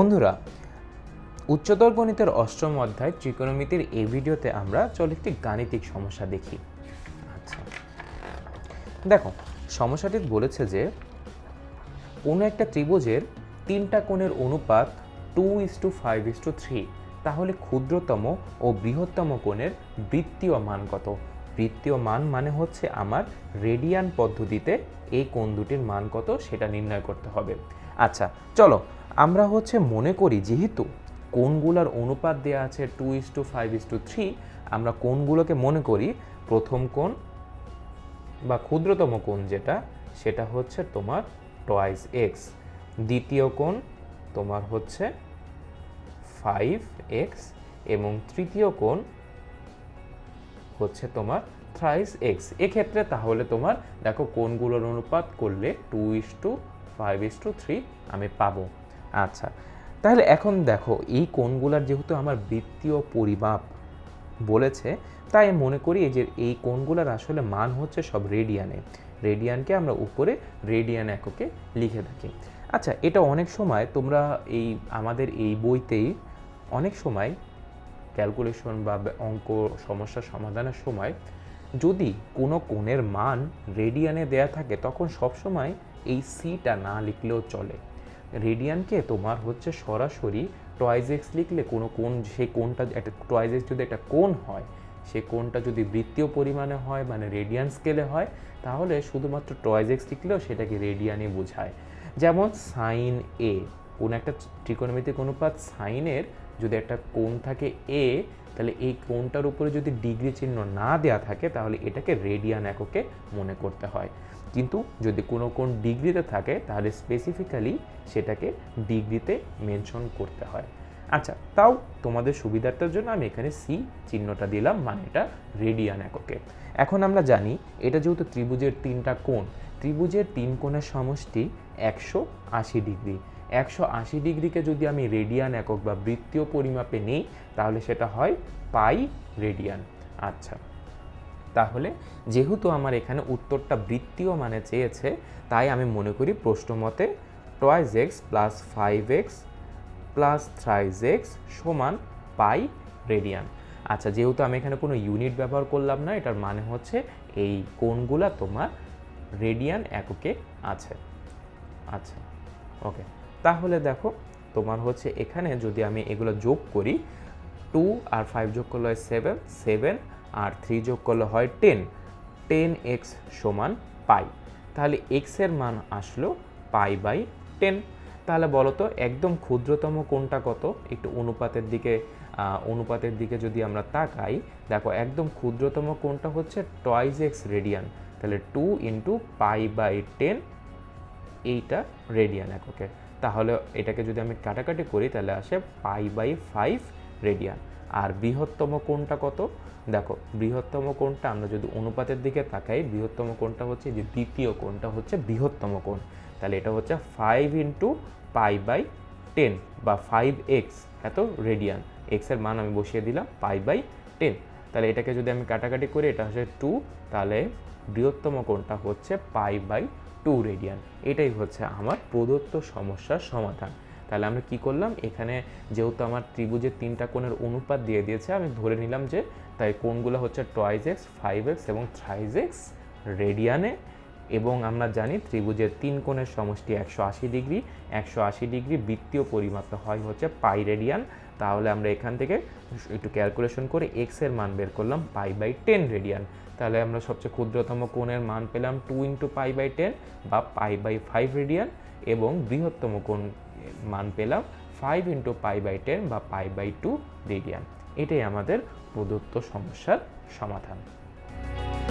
বন্ধুরা, উচ্চতর গণিতের অষ্টম অধ্যায় ত্রিকোণমিতির এই ভিডিওতে আমরা চল একটি গাণিতিক সমস্যা দেখি। আচ্ছা দেখো, সমস্যাটি বলেছে যে কোনো একটা ত্রিভুজের তিনটা কোণের অনুপাত two is to five is to three, তাহলে ক্ষুদ্রতম ও বৃহত্তম কোণের বৃত্তীয় মান কত? বৃত্তীয় মান মানে হচ্ছে আমার রেডিয়ান পদ্ধতিতে এই কোণ দুটির মান কত সেটা নির্ণয় করতে হবে। আচ্ছা চলো, আমরা হচ্ছে মনে করি যেহেতু কোনগুলোর অনুপাত দেওয়া আছে two is to five is to three আমরা কোনগুলোকে মনে করি? প্রথম কোণ বা ক্ষুদ্রতম কোণ যেটা, সেটা হচ্ছে তোমার টয়েস এক্স দ্বিতীয় কোণ তোমার হচ্ছে ফাইভ এক্স এবং তৃতীয় কোণ হচ্ছে তোমার থ্রাইস এক্স এক্ষেত্রে তাহলে তোমার, দেখো কোনগুলোর অনুপাত করলে two is to five is to three আমি পাবো। আচ্ছা তাহলে এখন দেখো, এই কোণগুলার যেহেতু আমার বৃত্তীয় পরিমাপ বলেছে, তাই মনে করি এই যে এই কোণগুলোর আসলে মান হচ্ছে সব রেডিয়ানে। রেডিয়ানকে আমরা উপরে, রেডিয়ান এককে লিখে থাকি। আচ্ছা এটা অনেক সময় তোমরা এই আমাদের এই বইতেই অনেক সময় ক্যালকুলেশন বা অঙ্ক সমস্যা সমাধানের সময় যদি কোনো কোণের মান রেডিয়ানে দেয়া থাকে, তখন সবসময় এই সিটা না লিখলেও চলে। রেডিয়ানকে তোমার হচ্ছে সরাসরি টয়েজ এক্স লিখলে কোনো কোন সেই কোনটা একটা টয়েজ এক্স যদি একটা কোন হয়, সে কোনটা যদি বৃত্তীয় পরিমাণে হয় মানে রেডিয়ান স্কেলে হয়, তাহলে শুধুমাত্র টয়েজ এক্স লিখলেও সেটাকে রেডিয়ানে বোঝায়। যেমন সাইন এ কোন একটা ত্রিকোণমিতিক অনুপাত সাইনের যদি একটা কোণ থাকে এ তাহলে এই কোণটার উপরে যদি ডিগ্রি চিহ্ন না দেয়া থাকে, তাহলে এটাকে রেডিয়ান এককে মনে করতে হয়। কিন্তু যদি কোনো কোণ ডিগ্রিতে থাকে, তাহলে স্পেসিফিক্যালি সেটাকে ডিগ্রিতে মেনশন করতে হয়। আচ্ছা তাও তোমাদের সুবিধার্থের জন্য আমি এখানে সি চিহ্নটা দিলাম মানে এটা রেডিয়ান এককে। এখন আমরা জানি, এটা যেহেতু ত্রিভুজের তিনটা কোণ ত্রিভুজের তিন কোণের সমষ্টি একশো আশি ডিগ্রি। একশো আশি ডিগ্রিকে যদি আমি রেডিয়ান একক বা বৃত্তীয় পরিমাপে নিই, তাহলে সেটা হয় পাই রেডিয়ান। আচ্ছা তাহলে যেহেতু আমার এখানে উত্তরটা বৃত্তীয় মানে চেয়েছে, তাই আমি মনে করি প্রশ্ন মতে twice x plus five x plus thrice x সমান পাই রেডিয়ান। আচ্ছা যেহেতু আমি এখানে কোনো ইউনিট ব্যবহার করলাম না, এটার মানে হচ্ছে এই কোণগুলা তোমার রেডিয়ান এককে আছে। আচ্ছা ওকে। তাহলে দেখো, তোমার হচ্ছে এখানে যদি আমি এগুলো যোগ করি টু আর ফাইভ যোগ করলে হয় সেভেন সেভেন আর থ্রি যোগ করলে হয় টেন টেন এক্স সমান পাই। তাহলে এক্সের মান আসলো পাই বাই টেন তাহলে বলো তো, একদম ক্ষুদ্রতম কোনটা কত? একটু অনুপাতের দিকে অনুপাতের দিকে যদি আমরা তাকাই, দেখো একদম ক্ষুদ্রতম কোনটা হচ্ছে টয়েস এক্স রেডিয়ান তাহলে two into pi by ten এইটা রেডিয়ান এককে তাহলে এটাকে যদি আমি কাটাকাটি করি, তাহলে আসে পাই বাই ফাইভ রেডিয়ান আর বৃহত্তম কোণটা কত? দেখো, বৃহত্তম কোণটা আমরা যদি অনুপাতের দিকে তাকাই, বৃহত্তম কোণটা হচ্ছে যে দ্বিতীয় কোণটা হচ্ছে বৃহত্তম কোণ। তাহলে এটা হচ্ছে five into pi by ten বা ফাইভ এক্স এত রেডিয়ান এক্সের মান আমি বসিয়ে দিলাম পাই বাই টেন তাহলে এটাকে যদি আমি কাটাকাটি করি, এটা হচ্ছে টু তাহলে বৃহত্তম কোণটা হচ্ছে পাই বাই টু রেডিয়ান। এটাই হচ্ছে আমার প্রদত্ত সমস্যার সমাধান। তাহলে আমরা কি করলাম? এখানে যেহেতু আমার ত্রিভুজের তিনটা কোণের অনুপাত দিয়ে দিয়েছে, আমি ধরে নিলাম যে তাই কোণগুলো হচ্ছে টয়েজ এক্স, ফাইভ এক্স এবং থ্রাইজ এক্স রেডিয়ানে এবং আমরা জানি ত্রিভুজের তিন কোণের সমষ্টি একশো আশি ডিগ্রি, একশো আশি ডিগ্রি বৃত্তীয় পরিমাপে হয় হচ্ছে পাই রেডিয়ান। তাহলে আমরা এখান থেকে একটু ক্যালকুলেশন করে এক্সের মান বের করলাম পাই বাই টেন রেডিয়ান তাহলে আমরা সবচেয়ে ক্ষুদ্রতম কোণের মান পেলাম two into pi by ten বা পাই বাই ফাইভ রেডিয়ান এবং বৃহত্তম কোণ মান পেলাম five into pi by ten বা পাই বাই টু রেডিয়ান এটাই আমাদের প্রদত্ত সমস্যার সমাধান।